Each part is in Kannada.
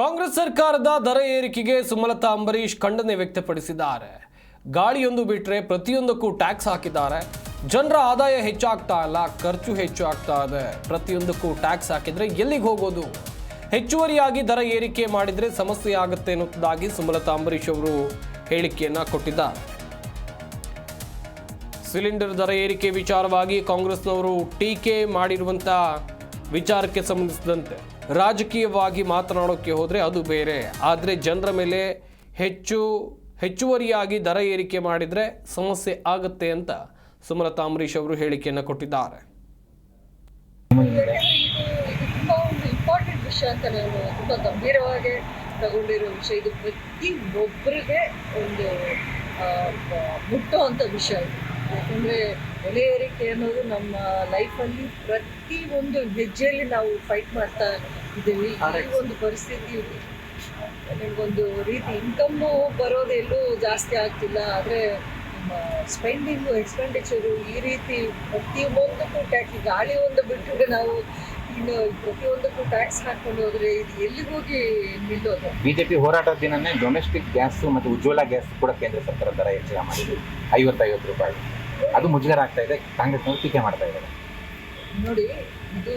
ಕಾಂಗ್ರೆಸ್ ಸರ್ಕಾರದ ದರ ಏರಿಕೆಗೆ ಸುಮಲತಾ ಅಂಬರೀಶ್ ಖಂಡನೆ ವ್ಯಕ್ತಪಡಿಸಿದ್ದಾರೆ. ಗಾಳಿಯೊಂದು ಬಿಟ್ಟರೆ ಪ್ರತಿಯೊಂದಕ್ಕೂ ಟ್ಯಾಕ್ಸ್ ಹಾಕಿದ್ದಾರೆ. ಜನರ ಆದಾಯ ಹೆಚ್ಚಾಗ್ತಾ ಇಲ್ಲ, ಖರ್ಚು ಹೆಚ್ಚು ಆಗ್ತಾ ಇದೆ. ಪ್ರತಿಯೊಂದಕ್ಕೂ ಟ್ಯಾಕ್ಸ್ ಹಾಕಿದರೆ ಎಲ್ಲಿಗೆ ಹೋಗೋದು? ಹೆಚ್ಚುವರಿಯಾಗಿ ದರ ಏರಿಕೆ ಮಾಡಿದರೆ ಸಮಸ್ಯೆ ಆಗುತ್ತೆ ಅನ್ನೋದಾಗಿ ಸುಮಲತಾ ಅಂಬರೀಶ್ ಅವರು ಹೇಳಿಕೆಯನ್ನು ಕೊಟ್ಟಿದ್ದಾರೆ. ಸಿಲಿಂಡರ್ ದರ ಏರಿಕೆ ವಿಚಾರವಾಗಿ ಕಾಂಗ್ರೆಸ್ನವರು ಟೀಕೆ ಮಾಡಿರುವಂಥ ವಿಚಾರಕ್ಕೆ ಸಂಬಂಧಿಸಿದಂತೆ. ರಾಜಕೀಯವಾಗಿ ಮಾತನಾಡೋಕ್ಕೆ ಹೋದರೆ ಅದು ಬೇರೆ. ಆದರೆ ಜನರ ಮೇಲೆ ಹೆಚ್ಚು, ಹೆಚ್ಚುವರಿಯಾಗಿ ದರ ಏರಿಕೆ ಮಾಡಿದರೆ ಸಮಸ್ಯೆ ಆಗುತ್ತೆ ಅಂತ ಸುಮಲತಾ ಅಂಬರೀಶ್ ಅವರು ಹೇಳಿಕೆಯನ್ನು ಕೊಟ್ಟಿದ್ದಾರೆ. ತುಂಬ ಒಂದು ಇಂಪಾರ್ಟೆಂಟ್ ವಿಷಯ ಗಂಭೀರವಾಗಿ ತಗೊಂಡಿರೋ ವಿಷಯ. ಇದು ಪ್ರತಿ ಒಬ್ಬರಿಗೆ ಒಂದು ಮುಟ್ಟುವಂಥ ವಿಷಯ ಇದು. ಯಾಕಂದ್ರೆ ಬೆಲೆ ಏರಿಕೆ ಅನ್ನೋದು ನಮ್ಮ ಲೈಫಲ್ಲಿ ಪ್ರತಿ ಒಂದು ಹೆಜ್ಜೆಯಲ್ಲಿ ನಾವು ಫೈಟ್ ಮಾಡ್ತಾ ಇದ್ದೀವಿ ಒಂದು ಪರಿಸ್ಥಿತಿ ಒಂದು ರೀತಿ ಇನ್ಕಮ್ಮು ಬರೋದೆಲ್ಲೂ ಜಾಸ್ತಿ ಆಗ್ತಿಲ್ಲ. ಆದರೆ ಸ್ಪೆಂಡಿಂಗು ಎಕ್ಸ್ಪೆಂಡಿಚರು ಈ ರೀತಿ ಪ್ರತಿಯೊಂದಕ್ಕೂ ಟ್ಯಾಕ್ಸ್ ಗಾಳಿ ಒಂದು ಬಿಟ್ಟರೆ ನಾವು ಇನ್ನು ಪ್ರತಿಯೊಂದಕ್ಕೂ ಟ್ಯಾಕ್ಸ್ ಹಾಕೊಂಡು ಹೋದ್ರೆ ಇದು ಎಲ್ಲಿಗೆ ಹೋಗಿ ನಿಲ್ಲೋದು? ಬಿಜೆಪಿ ಹೋರಾಟದ ದಿನನೇ ಡೊಮೆಸ್ಟಿಕ್ ಗ್ಯಾಸ್ ಮತ್ತು ಉಜ್ವಲ ಗ್ಯಾಸ್ ಕೂಡ ಕೇಂದ್ರ ಸರ್ಕಾರ ದರ ಹೆಚ್ಚಳ ಮಾಡಿದೆ. ಐವತ್ತೈವತ್ತು ರೂಪಾಯಿ. ಅದು ಮುಜುಗರ ಆಗ್ತಾ ಇದೆ. ಕಾಂಗ್ರೆಸ್ನವರು ಟೀಕೆ ಮಾಡ್ತಾ ಇದ್ದಾರೆ. ನೋಡಿ ಇದು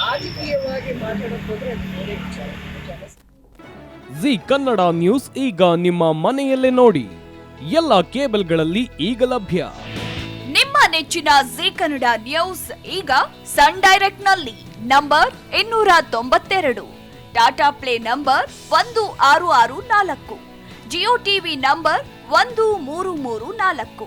ರಾಜಕೀಯವಾಗಿ ಮಾತಾಡೋಕೆ ಹೋದ್ರೆ ಅದು ಬೇರೆ ವಿಚಾರ. ಜಿ ಕನ್ನಡ ನ್ಯೂಸ್ ಈಗ ನಿಮ್ಮ ಮನೆಯಲ್ಲೇ ನೋಡಿ. ಎಲ್ಲ ಕೇಬಲ್ಗಳಲ್ಲಿ ಈಗ ಲಭ್ಯ. ನಿಮ್ಮ ನೆಚ್ಚಿನ ಜಿ ಕನ್ನಡ ನ್ಯೂಸ್ ಈಗ ಸನ್ ಡೈರೆಕ್ಟ್ನಲ್ಲಿ ನಂಬರ್ ಇನ್ನೂರ ತೊಂಬತ್ತೆರಡು. ಟಾಟಾ ಪ್ಲೇ ನಂಬರ್ ಒಂದು ಆರು ಆರು ನಾಲ್ಕು. ಜಿಯೋ ಟಿವಿ ನಂಬರ್ ಒಂದು ಮೂರು ಮೂರು ನಾಲ್ಕು.